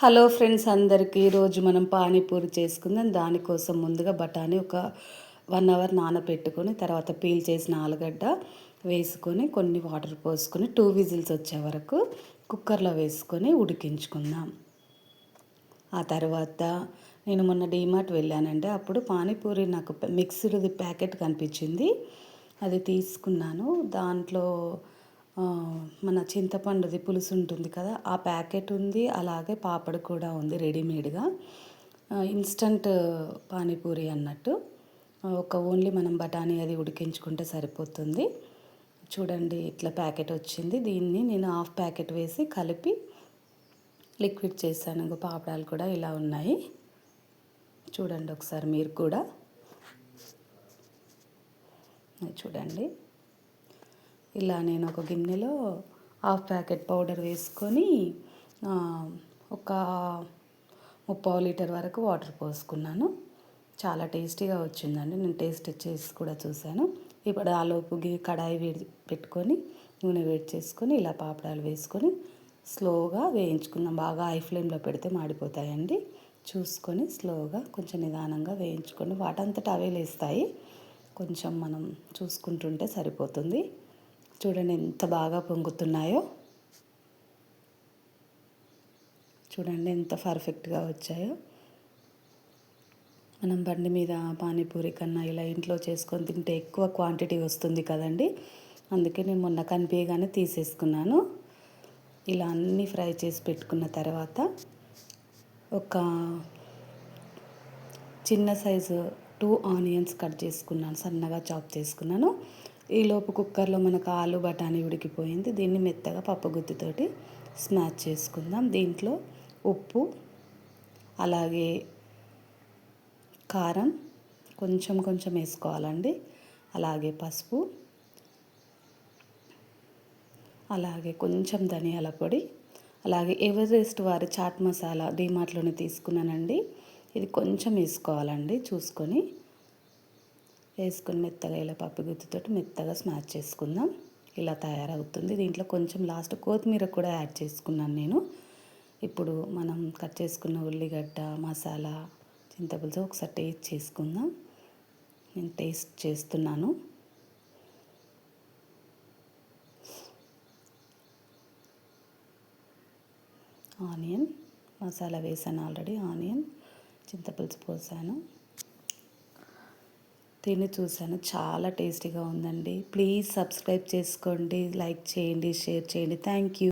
Hello friends అందరికీ ఈరోజు మనం పానీపూరి చేసుకుందాం. దానికోసం ముందుగా బఠానీ ఒక వన్ అవర్ నానబెట్టుకొని తర్వాత పీల్ చేసిన ఆలుగడ్డ వేసుకొని కొన్ని వాటర్ పోసుకొని టూ విజిల్స్ వచ్చే వరకు కుక్కర్లో వేసుకొని ఉడికించుకుందాం. ఆ తర్వాత నేను మొన్న డీమార్ట్ వెళ్ళానంటే అప్పుడు పానీపూరి నాకు మిక్స్డ్ది ప్యాకెట్ కనిపించింది. అది తీసుకున్నాను. దాంట్లో మన చింతపండుది పులుసు ఉంటుంది కదా ఆ ప్యాకెట్ ఉంది అలాగే పాపడ్ కూడా ఉంది రెడీమేడ్గా. ఇన్స్టంట్ పానీపూరి అన్నట్టు. ఒక ఓన్లీ మనం బఠానీ అది ఉడికించుకుంటే సరిపోతుంది. చూడండి ఇట్లా ప్యాకెట్ వచ్చింది. దీన్ని నేను హాఫ్ ప్యాకెట్ వేసి కలిపి లిక్విడ్ చేశాను. ఇంకో పాపడాలు కూడా ఇలా ఉన్నాయి. చూడండి ఒకసారి మీరు కూడా. చూడండి. ఇలా నేను ఒక గిన్నెలో హాఫ్ ప్యాకెట్ పౌడర్ వేసుకొని ఒక ముప్పావు లీటర్ వరకు వాటర్ పోసుకున్నాను. చాలా టేస్టీగా వచ్చిందండి. నేను టేస్ట్ చేసి కూడా చూశాను. ఇప్పుడు ఆ లోపు కడాయి వేడి పెట్టుకొని నూనె వేడి చేసుకొని ఇలా పాపడాలు వేసుకొని స్లోగా వేయించుకుందాం బాగా హై ఫ్లేమ్లో పెడితే మాడిపోతాయండి. చూసుకొని స్లోగా కొంచెం నిదానంగా వేయించుకొని వాటంతటా అవే లేస్తాయి. కొంచెం మనం చూసుకుంటుంటే సరిపోతుంది. చూడండి ఎంత బాగా పొంగుతున్నాయో. చూడండి ఎంత పర్ఫెక్ట్గా వచ్చాయో. మనం బండి మీద పానీపూరి కన్నా ఇలా ఇంట్లో చేసుకొని తింటే ఎక్కువ క్వాంటిటీ వస్తుంది కదండి. అందుకే నేను మొన్న కనిపించగానే తీసేసుకున్నాను. ఇలా అన్నీ ఫ్రై చేసి పెట్టుకున్న తర్వాత ఒక చిన్న సైజు టూ ఆనియన్స్ కట్ చేసుకున్నాను. సన్నగా చాప్ చేసుకున్నాను. ఈలోపు కుక్కర్లో మనకు ఆలు బఠానీ ఉడికిపోయింది. దీన్ని మెత్తగా పప్పుగుత్తితోటి స్మాచ్ చేసుకుందాం. దీంట్లో ఉప్పు అలాగే కారం కొంచెం కొంచెం వేసుకోవాలండి. అలాగే పసుపు అలాగే కొంచెం ధనియాల పొడి అలాగే ఎవరెస్ట్ వారి చాట్ మసాలా డీమార్ట్లోనే తీసుకున్నానండి. ఇది కొంచెం వేసుకోవాలండి చూసుకొని. వేసుకొని మెత్తగా ఇలా పప్పు గుత్తితోటి మెత్తగా స్మాచ్ చేసుకుందాం. ఇలా తయారవుతుంది. దీంట్లో కొంచెం లాస్ట్ కొత్తిమీర కూడా యాడ్ చేసుకున్నాను నేను. ఇప్పుడు మనం కట్ చేసుకున్న ఉల్లిగడ్డ మసాలా చింతపులుసు ఒకసారి టేస్ట్ చేసుకుందాం. నేను టేస్ట్ చేస్తున్నాను. ఆనియన్ మసాలా వేసాను ఆల్రెడీ ఆనియన్ చింతపులుసు పోసాను. తిని చూశాను. చాలా టేస్టీగా ఉందండి. ప్లీజ్ సబ్స్క్రైబ్ చేసుకోండి లైక్ చేయండి షేర్ చేయండి. Thank you.